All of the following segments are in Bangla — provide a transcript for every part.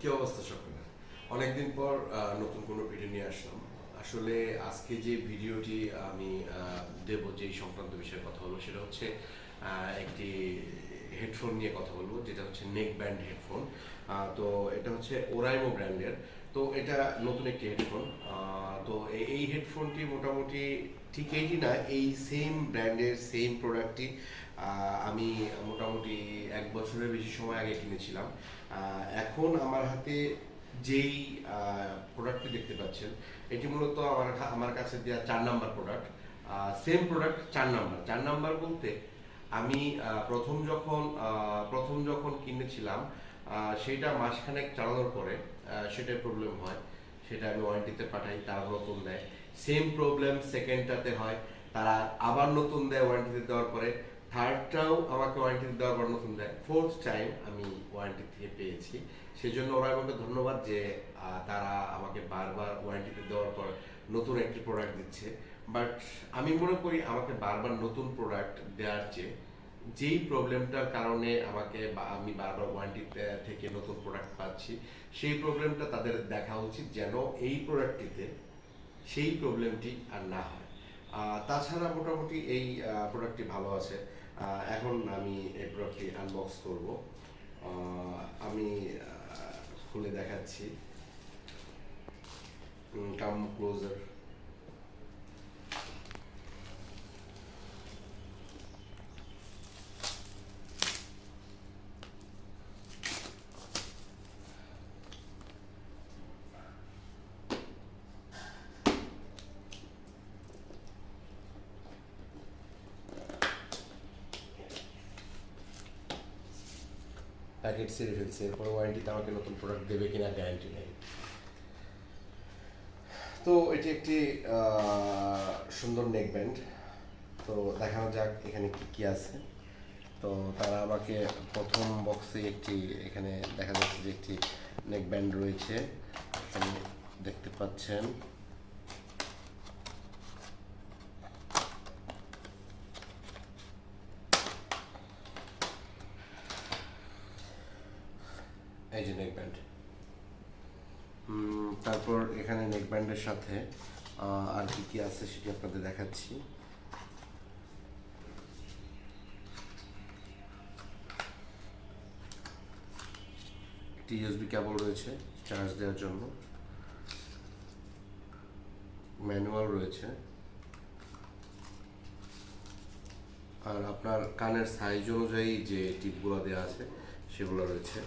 কি অবস্থা সকলের অনেকদিন পর নতুন কোনো ভিডিও নিয়ে আসলাম। আসলে আজকে যে ভিডিওটি আমি দেব যেই সংক্রান্ত বিষয়ে কথা বলব সেটা হচ্ছে একটি হেডফোন নিয়ে কথা বলব, যেটা হচ্ছে নেক ব্যান্ড হেডফোন তো এটা হচ্ছে ওরাইমো ব্র্যান্ডের। তো এটা নতুন একটি হেডফোন। তো এই- হেডফোনটি মোটামুটি ঠিক এইটি না, এই সেম ব্র্যান্ডের, সেম প্রোডাক্টটি আমি মোটামুটি এক বছরের বেশি সময় আগে কিনেছিলাম। এখন আমার হাতে যেই প্রোডাক্টটি দেখতে পাচ্ছেন, এটি মূলত আমার আমার কাছে দেওয়া চার নাম্বার প্রোডাক্ট সেম প্রোডাক্ট চার নাম্বার। চার নাম্বার বলতে আমি প্রথম যখন প্রথম যখন কিনেছিলাম সেইটা মাসখানেক চালানোর পরে সেটার প্রবলেম হয়। সেটা আমি ওয়ারেন্টিতে পাঠাই, তারা নতুন দেয়। সেম প্রবলেম সেকেন্ডটাতে হয়, তারা আবার নতুন দেয় ওয়ারেন্টিতে দেওয়ার পরে। থার্ডটাও আমাকে ওয়ারেন্টি দেওয়ার পর নতুন দেয়। ফোর্থ টাইম আমি ওয়ারেন্টি থেকে পেয়েছি। সেজন্য ওরা আমাকে ধন্যবাদ যে তারা আমাকে বারবার ওয়ারেন্টিতে দেওয়ার পর নতুন একটি প্রোডাক্ট দিচ্ছে। বাট আমি মনে করি আমাকে বারবার নতুন প্রোডাক্ট দেওয়ার চেয়ে যেই প্রবলেমটার কারণে আমাকে আমি বারবার ওয়ারেন্টি থেকে নতুন প্রোডাক্ট পাচ্ছি, সেই প্রবলেমটা তাদের দেখা উচিত যেন এই প্রোডাক্টটিতে সেই প্রবলেমটি আর না হয়। তাছাড়া মোটামুটি এই প্রোডাক্টটি ভালো আছে। এখন আমি এই প্রোডাক্টটি আনবক্স করব। আমি খুলে দেখাচ্ছি। কাম ক্লোজার প্যাকেট সেরে ফেলছে এরপর ওয়ারেন্টিতে আমাকে নতুন প্রোডাক্ট দেবে কিনা গ্যারান্টি নেই। তো এটি একটি সুন্দর নেক ব্যান্ড তো দেখানো যাক এখানে কি কি আছে। তো তারা আমাকে প্রথম বক্সে একটি, এখানে দেখা যাচ্ছে যে একটি নেক ব্যান্ড রয়েছে। দেখতে পাচ্ছেন। এই যে নেক ব্যান্ড তারপর এখানে নেক ব্যান্ডের সাথে আর কি কি আছে সেটি আপনাদের দেখাচ্ছি। একটি কেবল রয়েছে চার্জ দেওয়ার জন্য। ম্যানুয়াল রয়েছে। আর আপনার কানের সাইজ অনুযায়ী যে টিপগুলো দেওয়া আছে, সেগুলো রয়েছে।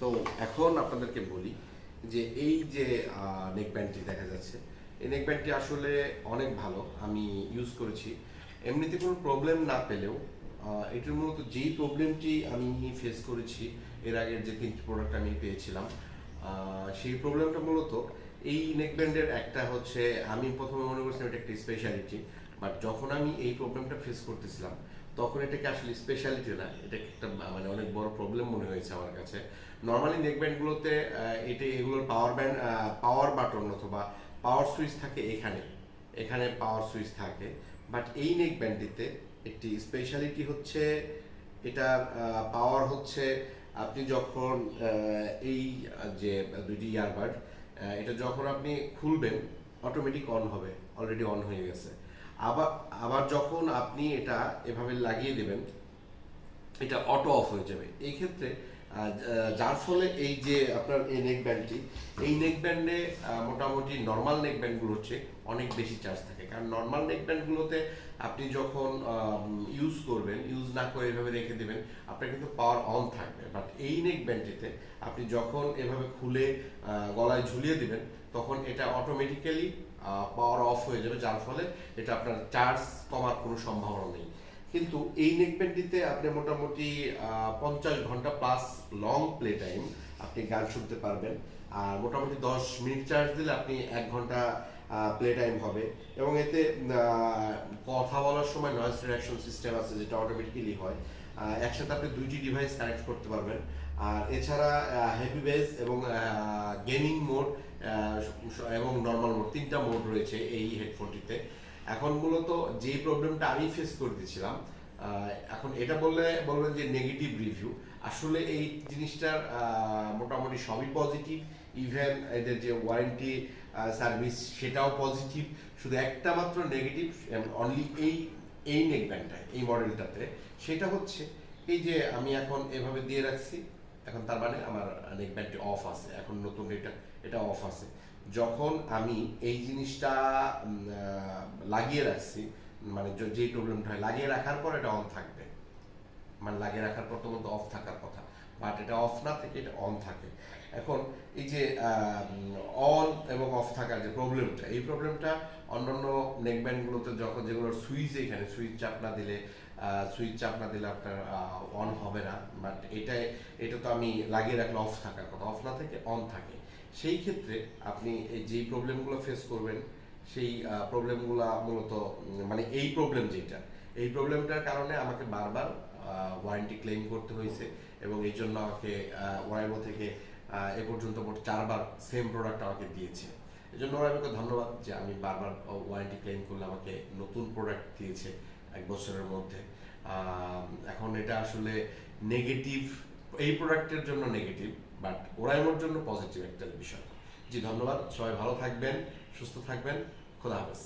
তো এখন আপনাদেরকে বলি যে এই যে নেক ব্যান্ডটি দেখা যাচ্ছে, এই নেক ব্যান্ডটি আসলে অনেক ভালো, আমি ইউজ করেছি। এমনিতে কোনো প্রবলেম না পেলেও এটির মূলত যেই প্রবলেমটি আমি ফেস করেছি, এর আগের যে তিনটি প্রোডাক্ট আমি পেয়েছিলাম সেই প্রবলেমটা মূলত এই নেক ব্যান্ডের একটা হচ্ছে, আমি প্রথমে মনে করছিলাম এটা একটা স্পেশালিটি বাট যখন আমি এই প্রবলেমটা ফেস করতেছিলাম তখন এটাকে আসলে স্পেশালিটি না, এটা একটা মানে অনেক বড় প্রবলেম মনে হয়েছে আমার কাছে। নর্মালি নেক ব্যান্ডগুলোতে এটা, এগুলোর পাওয়ার ব্যান্ড পাওয়ার বাটন অথবা পাওয়ার সুইচ থাকে এখানে। এখানে পাওয়ার সুইচ থাকে। বাট এই নেক ব্যান্ডটিতে একটি স্পেশালিটি হচ্ছে এটার পাওয়ার হচ্ছে আপনি যখন এই যে দুইটি ইয়ারবাড এটা যখন আপনি খুলবেন অটোমেটিক অন হবে অলরেডি অন হয়ে গেছে। আবার আবার যখন আপনি এটা এভাবে লাগিয়ে দেবেন, এটা অটো অফ হয়ে যাবে। এই ক্ষেত্রে যার ফলে এই যে আপনার এই নেক ব্যান্ডটি এই নেক ব্যান্ডে মোটামুটি নর্মাল নেক ব্যান্ডগুলো হচ্ছে অনেক বেশি চার্জ থাকে। কারণ নর্মাল নেক ব্যান্ডগুলোতে আপনি যখন ইউজ করবেন ইউজ না করে এভাবে রেখে দেবেন, আপনার কিন্তু পাওয়ার অন থাকবে। বাট এই নেক ব্যান্ডটিতে আপনি যখন এভাবে খুলে গলায় ঝুলিয়ে দিবেন, তখন এটা অটোমেটিক্যালি পাওয়ার অফ হয়ে যাবে, যার ফলে এটা আপনার চার্জ কমার কোনো সম্ভাবনা নেই। কিন্তু এই নেকব্যান্ডটিতে আপনি মোটামুটি পঞ্চাশ ঘণ্টা প্লাস লং প্লে টাইম আপনি গান শুনতে পারবেন। আর মোটামুটি দশ মিনিট চার্জ দিলে আপনি এক ঘণ্টা প্লে টাইম হবে। এবং এতে কথা বলার সময় নয়েজ রিডাকশন সিস্টেম আছে, যেটা অটোমেটিক্যালি হয়। একসাথে আপনি দুইটি ডিভাইস কানেক্ট করতে পারবেন। আর এছাড়া হেভি বেস এবং গেমিং মোড এবং নর্মাল মোড তিনটা মোড রয়েছে এই হেডফোনটিতে এখন মূলত যে প্রবলেমটা আমি ফেস করতেছিলাম এখন এটা বললে, বলবেন যে নেগেটিভ রিভিউ আসলে এই জিনিসটার মোটামুটি সবই পজিটিভ ইভেন এদের যে ওয়ারেন্টি সার্ভিস সেটাও পজিটিভ শুধু একটা মাত্র নেগেটিভ অনলি এই এই নেকব্যান্ডটা এই মডেলটাতে সেটা হচ্ছে এই যে আমি এখন এভাবে দিয়ে রাখছি। এখন তার মানে আমার নেকব্যান্ডটি অফ আছে, এখন নতুন এটা এটা অফ আছে। যখন আমি এই জিনিসটা লাগিয়ে রাখছি মানে যে- প্রবলেমটা হয়, লাগিয়ে রাখার পর এটা অন থাকবে। মানে লাগিয়ে রাখার পর তো অফ থাকার কথা। বাট এটা অফ না থেকে এটা অন থাকে। এখন এই যে অন এবং অফ থাকার যে প্রবলেমটা এই প্রবলেমটা অন্যান্য নেকব্যান্ডগুলোতে যখন যেগুলোর সুইচ এখানে সুইচ চাপ না দিলে সুইচ চাপ না দিলে আপনার অন হবে না। বাট এটাই, এটা তো আমি লাগিয়ে রাখলে অফ থাকার কথা। অফ না থেকে অন থাকে। সেই ক্ষেত্রে আপনি এই যেই প্রবলেমগুলো ফেস করবেন, সেই প্রবলেমগুলো মূলত মানে এই প্রবলেম যেটা, এই প্রবলেমটার কারণে আমাকে বারবার ওয়ারেন্টি ক্লেম করতে হয়েছে এবং এই জন্য আমাকে ওয়াইবো থেকে এ পর্যন্ত মোট চারবার সেম প্রোডাক্ট আমাকে দিয়েছে। এই জন্য ওয়াইবোকে ধন্যবাদ যে আমি বারবার ওয়ারেন্টি ক্লেম করলে আমাকে নতুন প্রোডাক্ট দিয়েছে। এক বছরের মধ্যে। এখন এটা আসলে নেগেটিভ এই প্রোডাক্টের জন্য নেগেটিভ বাট ওরাইমোর জন্য পজিটিভ একটা বিষয়। জি, ধন্যবাদ। সবাই ভালো থাকবেন, সুস্থ থাকবেন। খোদা হাফেজ।